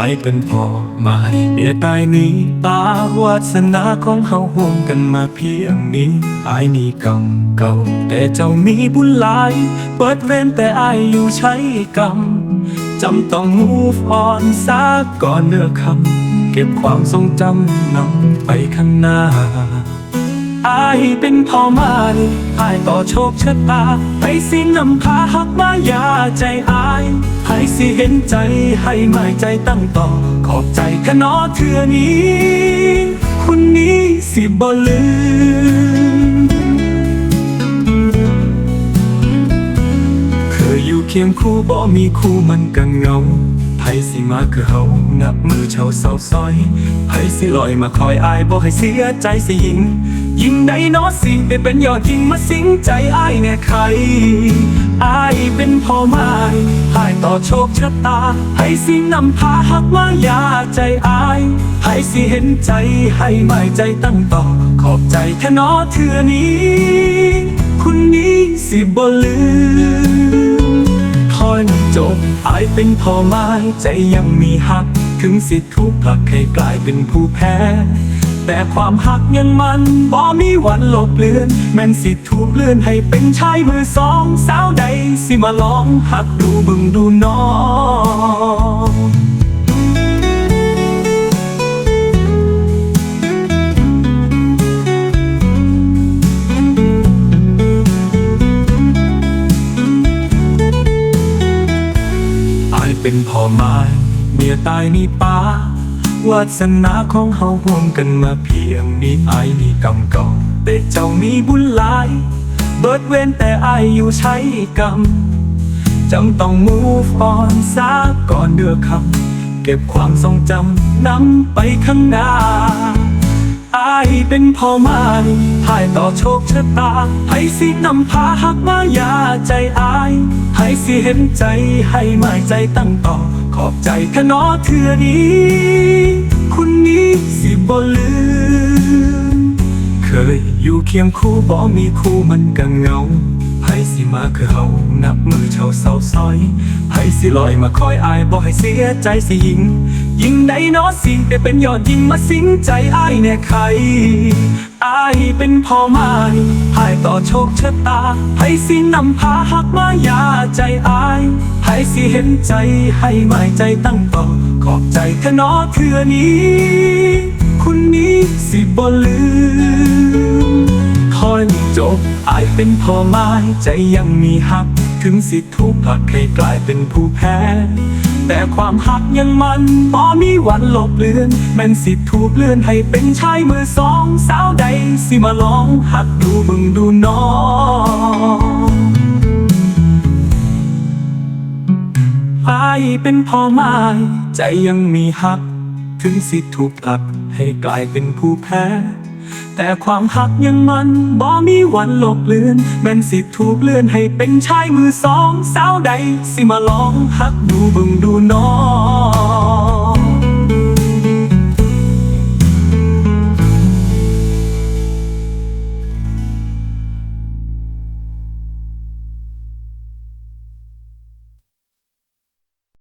ายเป็นพ่อมาเมียตายนี้ตาวาสนาของเฮาห่วมกันมาเพียงนี้อายนี่กรรมเก่า แต่เจ้ามีบุญหลาย เปิดเว้นแต่อายอยู่ใช้กรรมจำต้อง move on ซะก่อนเลือกคำเก็บความทรงจำนำไปข้างหน้า อายเป็นพ่อมานอายต่อโชคชะตาให้สินำพาหักมายาใจอายให้สิเห็นใจให้หมายใจตั้งต่อ ขอบใจขนอเทือนี้ คุณนี้สิบ่ลืม เคยอยู่เคียงคู่บ่มีคู่มันก็เงาไผสิมาคือเฮานับมือเชาเศร้าซอยไผสิลอยมาคอยอายบ่ให้เสียใจสิยิง ยิ่งใดเนอสิได้เป็นยอดยิ่งมาสิงใจอายแน่ใครอายเป็นพ่อไม้อายต่อโชคชะตา ให้สินำพาหักมายาใจอาย ให้สิเห็นใจให้หมายใจตั้งต่อ ขอบใจแค่นอเทือนี้ คุณนี้สิบ่ลืมพอนจบอายเป็นพ่อไม้ใจยังมีหัก ถึงสิถูกผลักให้กลายเป็นผู้แพ้ แต่ความหักยังมันบ่มีวันลบเลือน แม่นสิถูกเลื่อนให้เป็นชายมือสอง สาวใดสิมาลองหักดูบึงดูน้องอเป็นพ่อไม้เมียตายนี่ป้า วาสนาของเฮาห่วมกันมาเพียงนี้อายนี่กรรมเก่า แต่เจ้ามีบุญหลาย เบิดเว้นแต่ไออยู่ใช้กรรมจำต้อง move on ซะก่อนเดือคำเก็บความทรงจำนำไปข้างหน้าอายเป็นพ่อไม้ถ่ายต่อโชคชะตาให้สินำพาหักมายา สิเห็นใจให้หมายใจตั้งต่อ ขอบใจขนอเทือนี้ คุณนี้สิบ่ลืม เคยอยู่เคียงคู่บ่มีคู่มันกังเหงาไผสิมาคือเฮานับมือเชาเสาซอยไผสิลอยมาคอยอายบ่ให้เสียใจสิยิง ยิ่งใดเนอสิได้เป็นยอดยิ่งมาสิงใจอายแน่ใครอายเป็นพ่อไม้หายต่อโชคชะตาให้สินำพาหักมายาใจอายให้สิเห็นใจให้หมายใจตั้งต่อ ขอบใจขนอเทือนี้ คุณนี้สิบ่ลืมคอยจบอายเป็นพ่อไม้ใจยังมีหัก ถึงสิถูกผลักให้กลายเป็นผู้แพ้ แต่ความหักยังมันบ่มีวันลบเลือนแม่นสิถูกเลื่อนให้เป็นชายมือสอง สาวใดสิมาลองหักดูมึงดูน้องอเป็นพ่อไม้ใจยังมีหัก ถึงสิถูกผลักให้กลายเป็นผู้แพ้ แต่ความหักยังมันบ่มีวันหลบเลือนแม่นสิถูกเลื่อนให้เป็นชายมือสองสาวใด สิมาลองหักดูบึงดูน้อง